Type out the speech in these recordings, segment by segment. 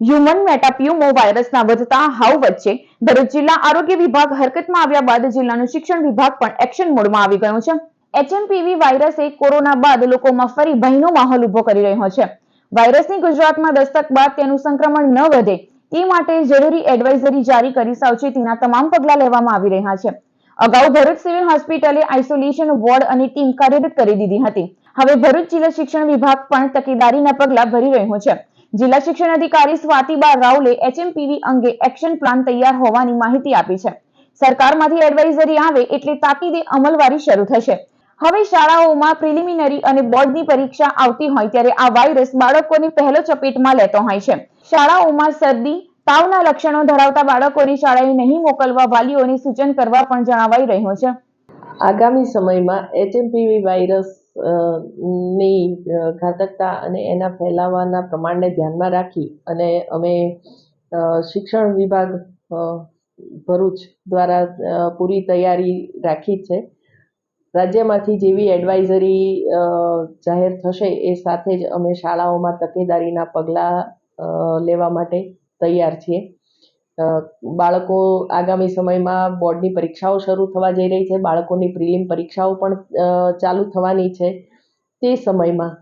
Human મેટાપ્યુમો વાયરસના વધતા હાવ વચ્ચે ભરૂચ જિલ્લા આરોગ્ય વિભાગ હરકતમાં આવ્યા બાદ જિલ્લાનું શિક્ષણ વિભાગ પણ એક્શન મોડમાં આવી ગયું છે. એચએમપીવી વાયરસે કોરોના બાદ લોકોમાં ફરી ભયનો માહોલ ઊભો કરી રહ્યો છે. વાયરસની ગુજરાતમાં દસ્તક બાદ તેનું સંક્રમણ ન વધે તે માટે જરૂરી એડવાઇઝરી જારી કરી સાવચેતીના તમામ પગલાં લેવામાં આવી રહ્યા છે. અગાઉ ભરૂચ સિવિલ હોસ્પિટલે આઇસોલેશન વોર્ડ અને ટીમ કાર્યરત કરી દીધી હતી. હવે ભરૂચ જિલ્લા શિક્ષણ વિભાગ પણ તકેદારીના પગલાં ભરી રહ્યો છે. જિલ્લા શિક્ષણ અધિકારી સ્વાતિબા રાવલે એચએમપીવી અંગે એક્શન પ્લાન તૈયાર હોવાની માહિતી આપી છે. સરકારમાંથી એડવાઇઝરી આવે એટલે તાકીદે અમલવારી શરૂ થશે. હવે શાળાઓમાં પ્રિલિમિનરી અને બોર્ડની પરીક્ષા આવતી હોય ત્યારે આ વાયરસ બાળકોને પહેલો ચપેટમાં લેતો હોય છે. શાળાઓમાં શરદી, તાવના લક્ષણો ધરાવતા બાળકોને શાળાએ નહીં મોકલવા વાલીઓને સૂચન કરવા પણ જણાવાઈ રહ્યું છે. આગામી સમયમાં એચએમપીવી વાયરસ ની ઘાતકતા અને એના ફેલાવાના પ્રમાણને ધ્યાનમાં રાખી અને અમે શિક્ષણ વિભાગ ભરૂચ દ્વારા પૂરી તૈયારી રાખી છે. રાજ્યમાંથી જેવી એડવાઇઝરી જાહેર થશે એ સાથે જ અમે શાળાઓમાં તકેદારીના પગલાં લેવા માટે તૈયાર છીએ. બાળકો આગામી સમયમાં બોર્ડની પરીક્ષાઓ શરૂ થવા જઈ રહી છે. બાળકોની પ્રિલિમ પરીક્ષાઓ પણ ચાલુ થવાની છે તે સમયમાં.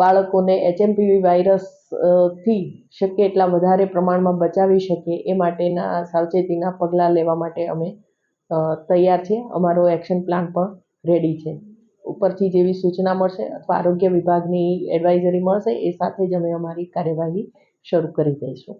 બાળકોને એચએમપીવી વાયરસથી શક્ય એટલા વધારે પ્રમાણમાં બચાવી શકીએ એ માટેના સાવચેતીના પગલાં લેવા માટે અમે તૈયાર છીએ અમારો એક્શન પ્લાન પણ રેડી છે. ઉપરથી જેવી સૂચના મળશે અથવા આરોગ્ય વિભાગની એડવાઇઝરી મળશે એ સાથે જ અમે અમારી કાર્યવાહી શરૂ કરી દઈશું.